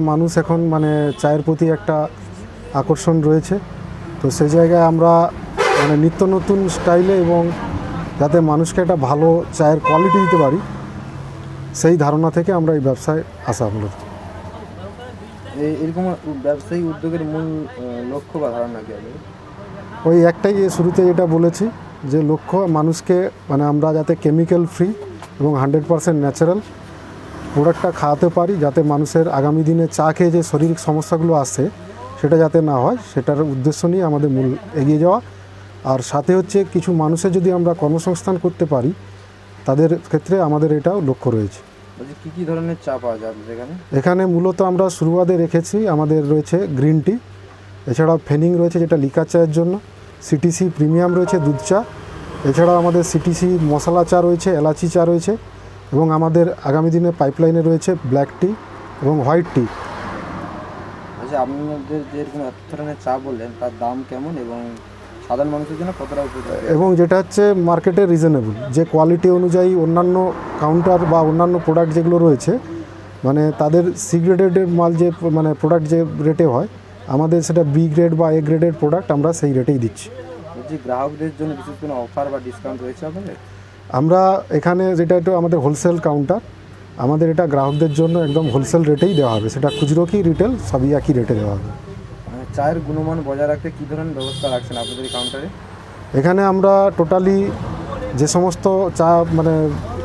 মানুষ এখন মানে চায়ের প্রতি একটা আকর্ষণ রয়েছে। তো সেই জায়গায় আমরা মানে নিত্য নতুন স্টাইলে এবং যাতে মানুষকে একটা ভালো চায়ের কোয়ালিটি দিতে পারি সেই ধারণা থেকে আমরা এই ব্যবসায় আসা মূলত এই- এরকম ব্যবসায়িক উদ্যোগের মূল লক্ষ্য বা ধারণা কি ওই একটাই শুরুতে যেটা বলেছি যে লক্ষ্য মানুষকে মানে আমরা যাতে কেমিক্যাল ফ্রি এবং হান্ড্রেড পারসেন্ট ন্যাচারাল প্রোডাক্টটা খাওয়াতে পারি যাতে মানুষের আগামী দিনে চা খেয়ে যে শারীরিক সমস্যাগুলো আসে সেটা যাতে না হয় সেটার উদ্দেশ্য নিয়ে আমাদের মূল এগিয়ে যাওয়া। আর সাথে হচ্ছে কিছু মানুষের যদি আমরা কর্মসংস্থান করতে পারি তাদের ক্ষেত্রে আমাদের এটাও লক্ষ্য রয়েছে। কী কী ধরনের চা পাওয়া যায় এখানে? এখানে মূলত আমরা শুরুয়াদে রেখেছি আমাদের রয়েছে গ্রিন টি এছাড়াও ফেনিং রয়েছে যেটা লিকার চায়ের জন্য সিটিসি প্রিমিয়াম রয়েছে দুধ চা এছাড়াও আমাদের সিটিসি মশলা চা রয়েছে এলাচি চা রয়েছে এবং আমাদের আগামী দিনে পাইপলাইনে রয়েছে ব্ল্যাক টি এবং হোয়াইট টি আচ্ছা আপনাদের যে এরকম এত ধরনের চা বললেন তার দাম কেমন এবং সাধারণ মানুষের জন্য কতটা এবং যেটা হচ্ছে মার্কেটে রিজনেবল যে কোয়ালিটি অনুযায়ী অন্যান্য কাউন্টার বা অন্যান্য প্রোডাক্ট যেগুলো রয়েছে মানে তাদের সি গ্রেডের মাল যে মানে প্রোডাক্ট যে রেটে হয় আমাদের সেটা বি গ্রেড বা এ গ্রেডের প্রোডাক্ট আমরা সেই রেটেই দিচ্ছি। বলছি গ্রাহকদের জন্য বিশেষ কোনো অফার বা ডিসকাউন্ট রয়েছে আপনাদের? আমরা এখানে যেটা একটু আমাদের হোলসেল কাউন্টার আমাদের এটা গ্রাহকদের জন্য একদম হোলসেল রেটেই দেওয়া হবে। সেটা খুচরো কি রিটেল সবই একই রেটে দেওয়া হবে। মানে চায়ের গুণমান বজায় রাখতে কী ধরনের ব্যবস্থা রাখছেন আপনাদের কাউন্টারে এখানে আমরা টোটালি যে সমস্ত চা মানে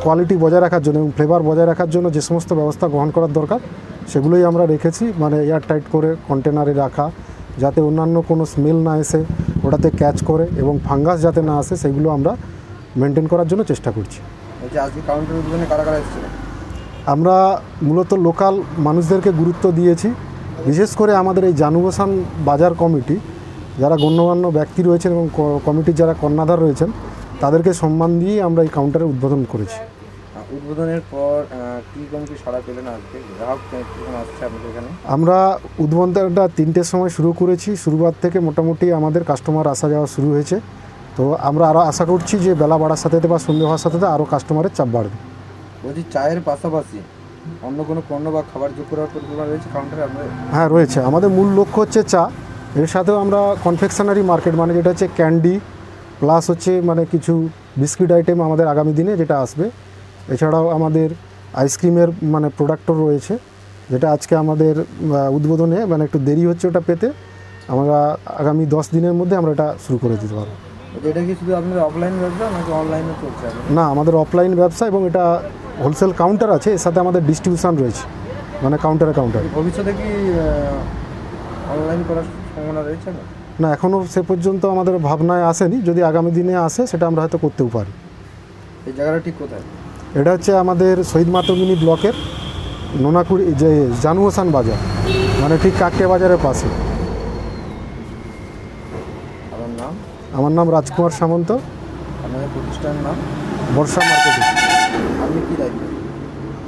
কোয়ালিটি বজায় রাখার জন্য এবং ফ্লেভার বজায় রাখার জন্য যে সমস্ত ব্যবস্থা গ্রহণ করার দরকার সেগুলোই আমরা রেখেছি। মানে এয়ার টাইট করে কন্টেনারে রাখা যাতে অন্যান্য কোনো স্মেল না এসে ওটাতে ক্যাচ করে এবং ফাঙ্গাস যাতে না আসে সেগুলো আমরা মেনটেন করার জন্য চেষ্টা করছি। আজকে কাউন্টার উদ্বোধনে কারা কারা এসেছিলেন আমরা মূলত লোকাল মানুষদেরকে গুরুত্ব দিয়েছি। বিশেষ করে আমাদের এই জানুবসান বাজার কমিটি যারা গণ্যমান্য ব্যক্তি রয়েছেন এবং কমিটির যারা কর্ণাধার রয়েছেন তাদেরকে সম্মান দিয়ে আমরা এই কাউন্টারে উদ্বোধন করেছি। উদ্বোধনের পর কী কম কি সাড়া পেলেন আজকে? গ্রাহক আসছে আপনাদের এখানে? আমরা উদ্বোধনটা তিনটের সময় শুরু করেছি। শুরুবার থেকে মোটামুটি আমাদের কাস্টমার আসা যাওয়া শুরু হয়েছে। তো আমরা আরও আশা করছি যে বেলা বাড়ার সাথে বা সন্ধ্যে হওয়ার সাথে আরও কাস্টমারের চাপ বাড়বে। বলছি চায়ের পাশাপাশি অন্য কোনো পণ্য বা খাবার যোগ করার পরিকল্পনা রয়েছে কাউন্টারে হ্যাঁ রয়েছে। আমাদের মূল লক্ষ্য হচ্ছে চা। এর সাথেও আমরা কনফেকশনারি মার্কেট মানে যেটা হচ্ছে ক্যান্ডি প্লাস হচ্ছে মানে কিছু বিস্কিট আইটেম আমাদের আগামী দিনে যেটা আসবে। এছাড়াও আমাদের আইসক্রিমের মানে প্রোডাক্টও রয়েছে যেটা আজকে আমাদের উদ্বোধনে মানে একটু দেরি হচ্ছে ওটা পেতে। আমরা আগামী দশ দিনের মধ্যে আমরা এটা শুরু করে দিতে পারব। এটা কি শুধু আপনাদের অফলাইন ব্যবসা নাকি অনলাইনে চলছে না আমাদের অফলাইন ব্যবসা এবং এটা হোলসেল কাউন্টার আছে এর সাথে আমাদের ডিস্ট্রিবিউশন রয়েছে মানে কাউন্টারে কাউন্টার ভবিষ্যতে কি অনলাইন করার সম্ভাবনা রয়েছে না এখনও সে পর্যন্ত আমাদের ভাবনায় আসেনি যদি আগামী দিনে আসে সেটা আমরা হয়তো করতেও পারি। এই জায়গাটা ঠিক কোথায়? এটা হচ্ছে আমাদের শহীদ মাতঙ্গিনী ব্লকের নোনাকুড়ি যে জানুয়াসান বাজার মানে ঠিক কাককে বাজারের পাশে আপনার নাম আমার নাম রাজকুমার সামন্ত। আপনাদের প্রতিষ্ঠানের নাম? বর্ষা মার্কেটিং। আপনি কী দায়িত্ব?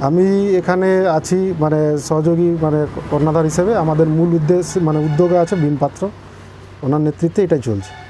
আমি এখানে আছি মানে সহযোগী মানে কর্ণাধার হিসেবে। আমাদের মূল উদ্দেশ্য মানে উদ্যোগে আছে ভীমপাত্র। ওনার নেতৃত্বে এটাই চলছে।